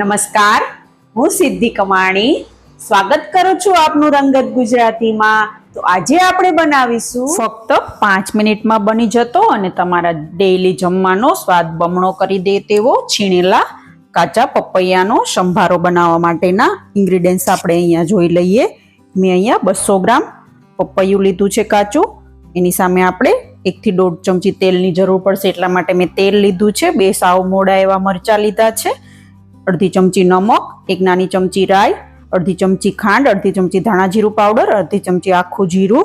નમસ્કાર. હું સિદ્ધિ કમાણી. સ્વાગત કરું છું આપનું રંગત ગુજરાતીમાં. તો આજે આપણે બનાવીશું. ફક્ત પાંચ મિનિટમાં બની જતો અને તમારા ડેઈલી જમવાનો સ્વાદ બમણો કરી દે તેવો છીણેલા કાચા પપૈયાનો સંભારો બનાવવા માટેના ઇન્ગ્રીડિયન્ટ્સ આપણે અહીંયા જોઈ લઈએ. મેં અહીંયા બસો ગ્રામ પપૈયું લીધું છે કાચું. એની સામે આપણે એકથી દોઢ ચમચી તેલની જરૂર પડશે એટલા માટે મેં તેલ લીધું છે. બે સાવ મોડા એવા મરચાં લીધા છે. અડધી ચમચી નમક, એક નાની ચમચી રાઈ, અડધી ચમચી ખાંડ, અડધી ચમચી ધાણા જીરું પાવડર, અડધી ચમચી આખું જીરું,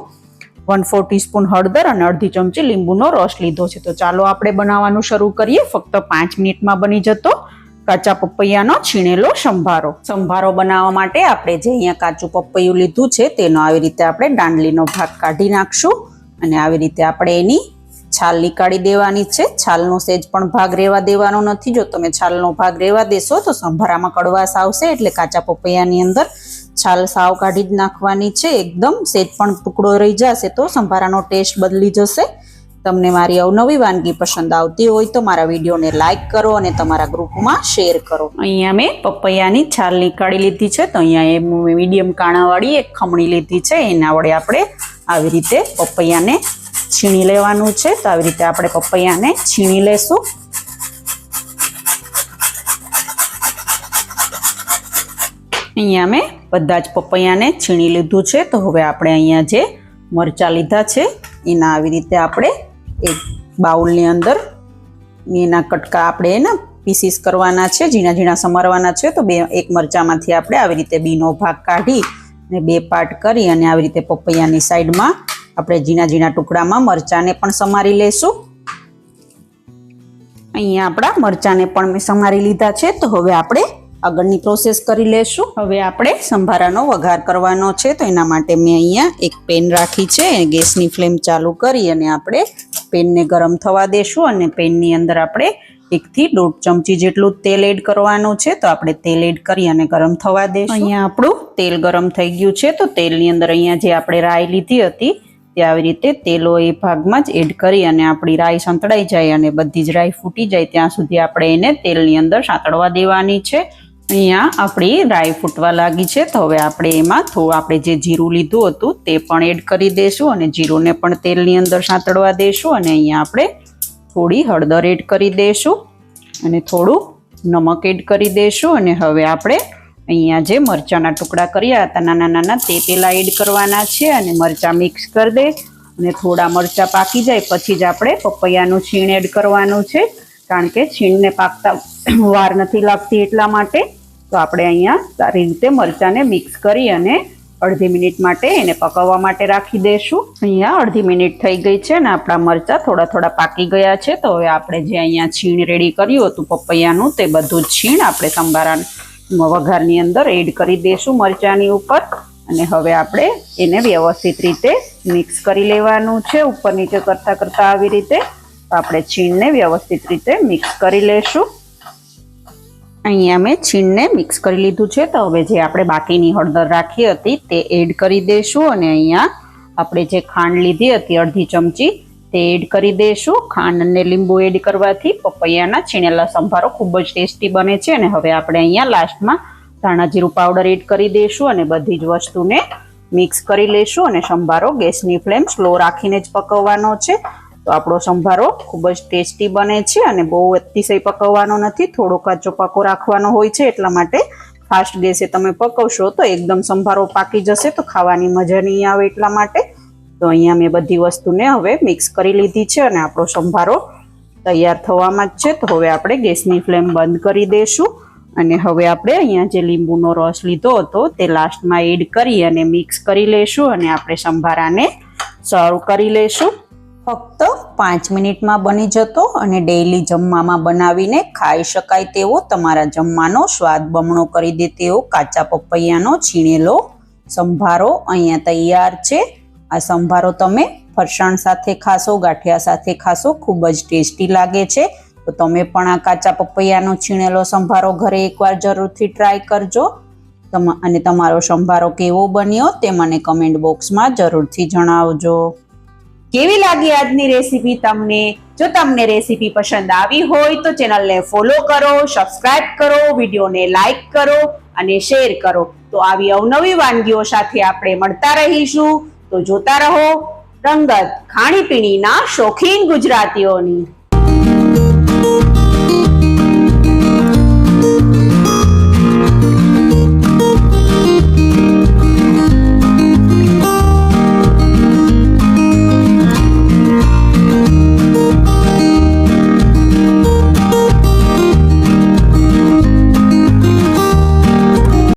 વન ફોર ટીસ્પૂન હળદર અને અડધી ચમચી લીંબુનો રસ લીધો છે. તો ચાલો આપણે બનાવવાનું શરૂ કરીએ. ફક્ત પાંચ મિનિટમાં બની જતો કાચા પપૈયાનો છીણેલો સંભારો. સંભારો બનાવવા માટે આપણે જે અહીંયા કાચું પપૈયું લીધું છે તેનો આવી રીતે આપણે દાંડલીનો ભાગ કાઢી નાખશું. અને આવી રીતે આપણે એની છાલ નીકાળી દેવાની છે. છાલનો સેજ પણ ભાગ રહેવા દેવાનો નથી. જો તમે છાલનો ભાગ રહેવા દેશો તો સંભારામાં કડવાશ આવશે એટલે કાચા પપૈયાની અંદર છાલ સાવ કાઢી જ નાખવાની છે. એકદમ સેજ પણ ટુકડો રહી જશે તો સંભારાનો ટેસ્ટ બદલી જશે. તમને મારી અવનવી વાનગી પસંદ આવતી હોય તો મારા વિડીયોને લાઇક કરો અને તમારા ગ્રુપમાં શેર કરો. અહીંયા મેં પપૈયાની છાલ નીકાળી લીધી છે તો અહીંયા એ મીડિયમ કાણાવાળી એક ખમણી લીધી છે. એના વડે આપણે આવી રીતે પપૈયાને છીણી લેવાનું છે. તો આવી રીતે આપણે પપૈયાને છીણી લેશું. અહીંયા મેં બધા જ પપૈયાને છીણી લીધું છે. તો હવે આપણે અહીંયા જે મરચાં લીધા છે, એના આવી રીતે આપણે એક બાઉલની અંદર. એના કટકા આપણે એના પીસીસ કરવાના છે, ઝીણા ઝીણા સમારવાના છે. તો બે, એક મરચામાંથી આપણે આવી રીતે બીનો ભાગ કાઢી અને બે પાર્ટ કરી અને આવી રીતે પપૈયાની સાઈડમાં આપણે ઝીણા ઝીણા ટુકડામાં મરચાંને પણ સમારી લેશું. અહીંયા આપણા મરચાંને પણ મેં સમારી લીધા છે. તો હવે આપણે આગળની પ્રોસેસ કરી લેશું. હવે આપણે સંભારાનો વઘાર કરવાનો છે તો એના માટે મેં અહીંયા એક પેન રાખી છે ગેસની ફ્લેમ ચાલુ કરી અને આપણે પેનને ગરમ થવા દેશું અને પેનની અંદર આપણે એકથી દોઢ ચમચી જેટલું તેલ એડ કરવાનું છે તો આપણે તેલ એડ કરી અને ગરમ થવા દેશું. અહીંયા આપણું તેલ ગરમ થઈ ગયું છે તો તેલની અંદર અહીંયા જે આપણે રાઈ લીધી હતી તે આવી રીતે તેલો એ ભાગમાં જ એડ કરી અને આપણી રાઈ સંતળાઈ જાય અને બધી જ રાઈ ફૂટી જાય, ત્યાં સુધી આપણે એને તેલની અંદર સાંતળવા દેવાની છે. અહીંયા આપણી રાઈ ફૂટવા લાગી છે, તો હવે આપણે એમાં થોડું આપણે જે જીરું લીધું હતું તે પણ એડ કરી દઈશું અને જીરુંને પણ તેલની અંદર સાંતળવા દઈશું અને અહીંયા આપણે થોડી હળદર એડ કરી દઈશું અને થોડું નમક એડ કરી દઈશું અને હવે આપણે અહીંયા જે મરચાંના ટુકડા કર્યા હતા, નાના નાના, તે પેલા એડ કરવાના છે અને મરચાં મિક્સ કરી દે અને થોડા મરચાં પાકી જાય, પછી જ આપણે પપૈયાનું છીણ એડ કરવાનું છે. કારણ કે છીણને પાકતા વાર નથી લાગતી એટલા માટે. તો આપણે અહીંયા સારી રીતે મરચાંને મિક્સ કરી અને અડધી મિનિટ માટે એને પકવવા માટે રાખી દઈશું અહીંયા અડધી મિનિટ થઈ ગઈ છે ને આપણા મરચાં થોડા થોડા પાકી ગયા છે. તો હવે આપણે જે અહીંયા છીણ રેડી કર્યું હતું પપૈયાનું, તે બધું જ છીણ આપણે સંભારા વઘારની અંદર એડ કરી દઈશું મરચાંની ઉપર. અને હવે આપણે એને વ્યવસ્થિત રીતે મિક્સ કરી લેવાનું છે ઉપર નીચે કરતાં કરતાં આવી રીતે. આપણે છીણને વ્યવસ્થિત રીતે મિક્સ કરી લેશું. અહીંયા મેં છીણને મિક્સ કરી લીધું છે. તો હવે જે આપણે બાકીની હળદર રાખી હતી તે એડ કરી દઈશું અને અહીંયા આપણે જે ખાંડ લીધી હતી અડધી ચમચી તે એડ કરી દઈશું ખાંડ અને લીંબુ એડ કરવાથી પપૈયાના છીણેલા સંભારો ખૂબ જ ટેસ્ટી બને છે અને હવે આપણે અહીંયા લાસ્ટમાં ધાણા જીરું પાવડર એડ કરી દઈશું અને બધી જ વસ્તુને મિક્સ કરી લઈશું અને સંભારો ગેસની ફ્લેમ સ્લો રાખીને જ પકવવાનો છે. તો આપણો સંભારો ખૂબ જ ટેસ્ટી બને છે અને બહુ અતિશય પકવવાનો નથી. થોડો કાચો પાકો રાખવાનો હોય છે એટલા માટે ફાસ્ટ ગેસે તમે પકવશો તો એકદમ સંભારો પાકી જશે તો ખાવાની મજા નહીં આવે એટલા માટે. તો અહીંયા મેં બધી વસ્તુને હવે મિક્સ કરી લીધી છે અને આપણો સંભારો તૈયાર થવામાં જ છે. તો હવે આપણે ગેસની ફ્લેમ બંધ કરી દઈશું અને હવે આપણે અહીંયા જે લીંબુનો રસ લીધો હતો તે લાસ્ટમાં એડ કરી અને મિક્સ કરી લઈશું અને આપણે સંભારાને સર્વ કરી લઈશું. ફક્ત પાંચ મિનિટમાં બની જતો અને ડેઈલી જમવામાં બનાવીને ખાઈ શકાય તેવો તમારા જમવાનો સ્વાદ બમણો કરી દે તેવો કાચા પપૈયાનો છીણેલો સંભારો અહીંયા તૈયાર છે. આ સંભારો તમે ફરસાણ સાથે ખાશો, ગાંઠિયા સાથે ખાશો, ખૂબ જ ટેસ્ટી લાગે છે. તો તમે પણ આ કાચા પપૈયાનો છીણેલો સંભારો ઘરે એકવાર જરૂરથી ટ્રાય કરજો. અને તમારો સંભારો કેવો બન્યો તે મને કમેન્ટ બોક્સમાં જરૂરથી જણાવજો. કેવી લાગી આજની રેસીપી તમને? જો તમને રેસીપી પસંદ આવી હોય તો ચેનલને ફોલો કરો, સબસ્ક્રાઇબ કરો, વિડીયોને લાઈક કરો અને શેર કરો. તો આવી અવનવી વાનગીઓ સાથે આપણે મળતા રહીશું. તો જોતા રહો રંગત ખાણીપીણીના શોખીન ગુજરાતીઓની.